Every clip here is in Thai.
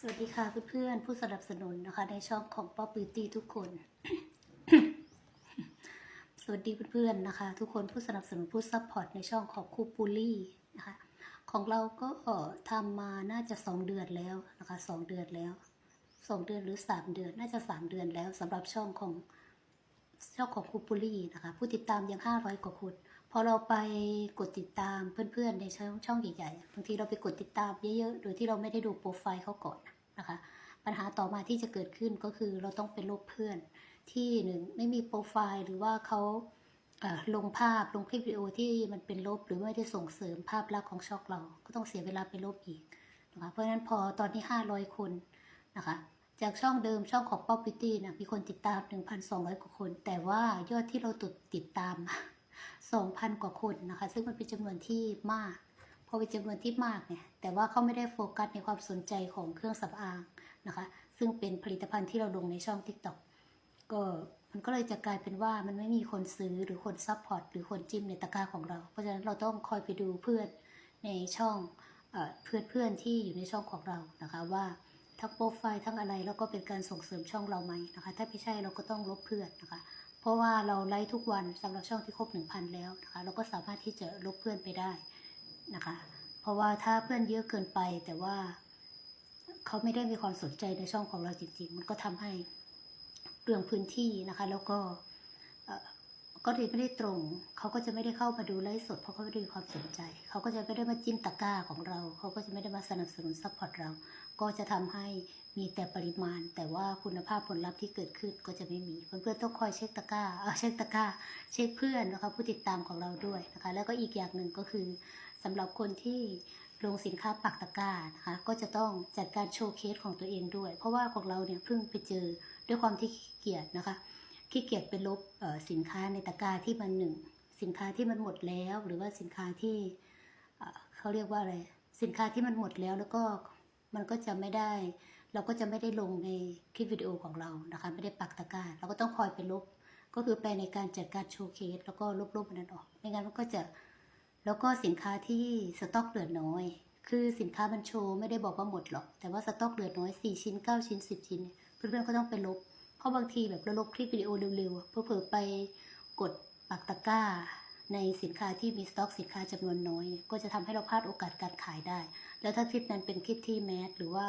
สวัสดีค่ะเพื่อนๆผู้สนับสนุนนะคะ ในช่องของป๊อปบิวตี้ทุกคน สวัสดีเพื่อนๆนะคะ ทุกคนผู้สนับสนุนผู้ซัพพอร์ตในช่องของคูปูลี่นะคะของเราก็ทำมาน่าจะสองเดือนแล้วนะคะสองเดือนแล้วสองเดือนหรือสามเดือนน่าจะสามเดือนแล้วสำหรับช่องของช่องของคูปูลี่นะคะ ผู้ติดตามยังห้าร้อยกว่าคน อเราไปกดติดตามเพื่อนๆในช่องช่องใหญ่ๆบางทีเราไปกดติดตามเยอะๆ โดยที่เราไม่ได้ดูโปรไฟล์เขาก่อนนะคะ ปัญหาต่อมาที่จะเกิดขึ้นก็คือเราต้องไปลบเพื่อนที่หนึ่งไม่มีโปรไฟล์หรือว่าเขาเลงภาพลงคลิปวิดีโอที่มันเป็นลบหรือไม่ได้ส่งเสริมภาพลักษณ์ของช่องเรา ก็ต้องเสียเวลาไปลบอีกนะคะเพราะฉะนั้นพอตอนนี้500 คนนะคะ จากช่องเดิมช่องของป๊อปปิตี้นะมีคนติดตาม 1,200 กว่าคน แต่ว่ายอดที่เราติดติดตาม 2,000 กว่าคนนะคะ ซึ่งมันเป็นจำนวนที่มาก พอเป็นจำนวนที่มากเนี่ย แต่ว่าเขาไม่ได้โฟกัสในความสนใจของเครื่องสำอางนะคะ ซึ่งเป็นผลิตภัณฑ์ที่เราลงในช่อง TikTok ก็มันก็เลยจะกลายเป็นว่ามันไม่มีคนซื้อหรือคนซัพพอร์ตหรือคนจิ้มในตะกร้าของเรา เพราะฉะนั้นเราต้องคอยไปดูเพื่อนในช่องเพื่อนเพื่อนๆที่อยู่ในช่องของเรานะคะว่าทั้งโปรไฟล์ทั้งอะไรแล้วก็เป็นการส่งเสริมช่องเราไหมนะคะ ถ้าไม่ใช่เราก็ต้องลบเพื่อนนะคะ ราะว่าเราไลฟ์ทุกวันสำหรับช่องที่ครบ 1,000 แล้วนะคะเราก็สามารถที่จะลบเพื่อนไปได้นะคะ เพราะว่าถ้าเพื่อนเยอะเกินไปแต่ว่าเขาไม่ได้มีความสนใจในช่องของเราจริง ๆ มันก็ทำให้เรื่องพื้นที่นะคะ แล้วก็ ก็เลยไม่ได้ตรง เขาก็จะไม่ได้เข้ามาดูไลฟ์สดเพราะเขาไม่ได้มีความสนใจ เขาก็จะไม่ได้มาจิ้มตะกร้าของเรา เขาก็จะไม่ได้มาสนับสนุนซัพพอร์ตเรา ก็จะทำให้มีแต่ปริมาณ แต่ว่าคุณภาพผลลัพธ์ที่เกิดขึ้นก็จะไม่มี เพื่อนๆต้องคอยเช็คตะกร้าเอ่อเช็คตะกร้า เช็คเพื่อนนะคะผู้ติดตามของเราด้วยนะคะ แล้วก็อีกอย่างหนึ่งก็คือสำหรับคนที่ลงสินค้าปักตะกร้านะคะ ก็จะต้องจัดการโชว์เคสของตัวเองด้วย เพราะว่าของเราเนี่ยเพิ่งไปเจอด้วยความที่เกียจนะคะ ขี้เกียจไปลบสินค้าในตะกร้าที่มันหนึ่ง สินค้าที่มันหมดแล้ว หรือว่าสินค้าที่เขาเรียกว่าอะไรสินค้าที่มันหมดแล้วแล้วก็มันก็จะไม่ได้ เราก็จะไม่ได้ลงในคลิปวิดีโอของเรานะคะไม่ได้ปักตะกร้าเราก็ต้องคอยไปลบ ก็คือไปในการจัดการโชว์เคสแล้วก็ลบๆมันนั้นออกไม่งั้นมันก็จะแล้วก็สินค้าที่สต็อกเหลือน้อย คือสินค้ามันโชว์ไม่ได้บอกว่าหมดหรอก แต่ว่าสต็อกเหลือน้อย 4 ชิ้น 9 ชิ้น 10 ชิ้น เพื่อนๆก็ต้องไปลบ ราะบางทีแบบเราลบคลิปวิดีโอเร็วๆเพื่อเผลอๆไปกดปักตะกร้า ในสินค้าที่มีสต็อกสินค้าจำนวนน้อยเนี่ยก็จะทำให้เราพลาดโอกาสการขายได้ แล้วถ้าคลิปนั้นเป็นคลิปที่แมสหรือว่า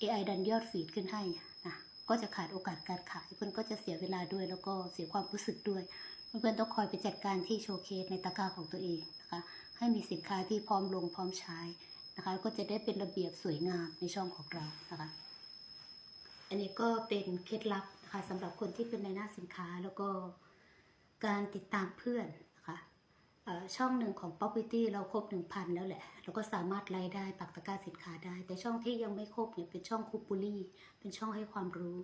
AI ดันยอดฟีดขึ้นให้นะก็จะขาดโอกาสการขายเพื่อนก็จะเสียเวลาด้วย แล้วก็เสียความรู้สึกด้วยเพื่อนๆต้องคอยไปจัดการที่โชว์เคสในตะกร้าของตัวเองนะคะให้มีสินค้าที่พร้อมลงพร้อมใช้นะคะก็จะได้เป็นระเบียบสวยงามในช่องของเรานะคะ อันนี้ก็เป็นเคล็ดลับนะคะสำหรับคนที่เป็นในหน้าสินค้าแล้วก็การติดตามเพื่อนนะคะช่องหนึ่งของ p o p i t y เราครบ 1,000 แล้วแหละ เราก็สามารถไล่ได้ปักตะกร้าสินค้าได้ แต่ช่องที่ยังไม่ครบเนี่ยเป็นช่องคูปูลี่เป็นช่องให้ความรู้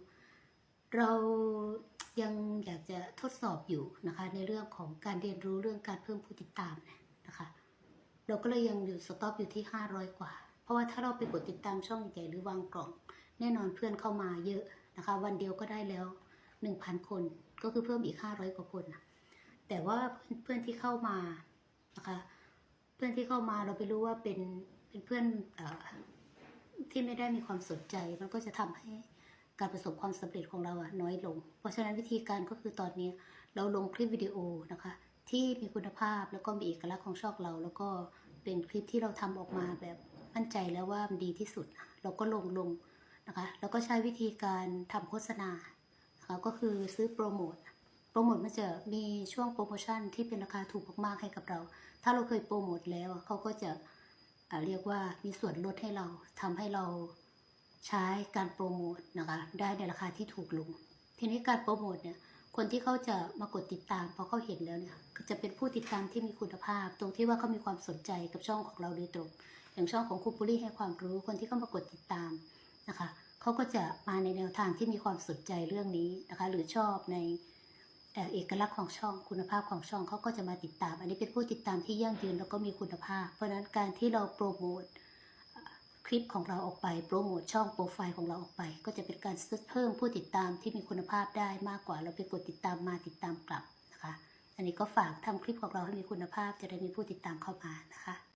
เรายังอยากจะทดสอบอยู่นะคะ ในเรื่องของการเรียนรู้เรื่องการเพิ่มผู้ติดตามเนี่ยนะคะ เราก็เลยยังอยู่สต็อปอยู่ที่ 500 กว่า เพราะว่าถ้าเราไปกดติดตามช่องใหญ่หรือวางกล่อง แน่นอนเพื่อนเข้ามาเยอะนะคะ วันเดียวก็ได้แล้ว 1,000 คนก็คือเพิ่มอีก 500 กว่าคนนะแต่ว่าเพื่อนที่เข้ามานะคะ เพื่อนที่เข้ามาเราไปรู้ว่าเป็นเป็นเพื่อนอที่ไม่ได้มีความสนใจ มันก็จะทำให้การประสบความสำเร็จของเราอะน้อยลง เพราะฉะนั้นวิธีการก็คือตอนนี้เราลงคลิปวิดีโอนะคะ ที่มีคุณภาพแล้วก็มีเอกลักษณ์ของช่องเรา แล้วก็เป็นคลิปที่เราทำออกมาแบบมั่นใจแล้วว่ามันดีที่สุด เราก็ลงลง นะคะแล้วก็ใช้วิธีการทำโฆษณานะคะก็คือซื้อโปรโมทโปรโมทมันจะมีช่วงโปรโมชั่นที่เป็นราคาถูกมากๆให้กับเรา ถ้าเราเคยโปรโมทแล้วเขาก็จะเรียกว่ามีส่วนลดให้เราทำให้เราใช้การโปรโมทนะคะได้ในราคาที่ถูกลง ทีนี้การโปรโมทเนี่ยคนที่เขาจะมากดติดตามพอเขาเห็นแล้วเนี่ยจะเป็นผู้ติดตามที่มีคุณภาพ ตรงที่ว่าเขามีความสนใจกับช่องของเราโดยตรง อย่างช่องของครูปุรี่ให้ความรู้คนที่เข้ามากดติดตาม นะคะเขาก็จะมาในแนวทางที่มีความสนใจเรื่องนี้นะคะหรือชอบในเอกลักษณ์ของช่องคุณภาพของช่องเขาก็จะมาติดตาม อันนี้เป็นผู้ติดตามที่ยั่งยืนแล้วก็มีคุณภาพ เพราะฉะนั้นการที่เราโปรโมทคลิปของเราออกไปโปรโมทช่องโปรไฟล์ของเราออกไป ก็จะเป็นการเพิ่มผู้ติดตามที่มีคุณภาพได้มากกว่า เราไปกดติดตามมาติดตามกลับนะคะ อันนี้ก็ฝากทำคลิปของเราให้มีคุณภาพจะได้มีผู้ติดตามเข้ามานะคะ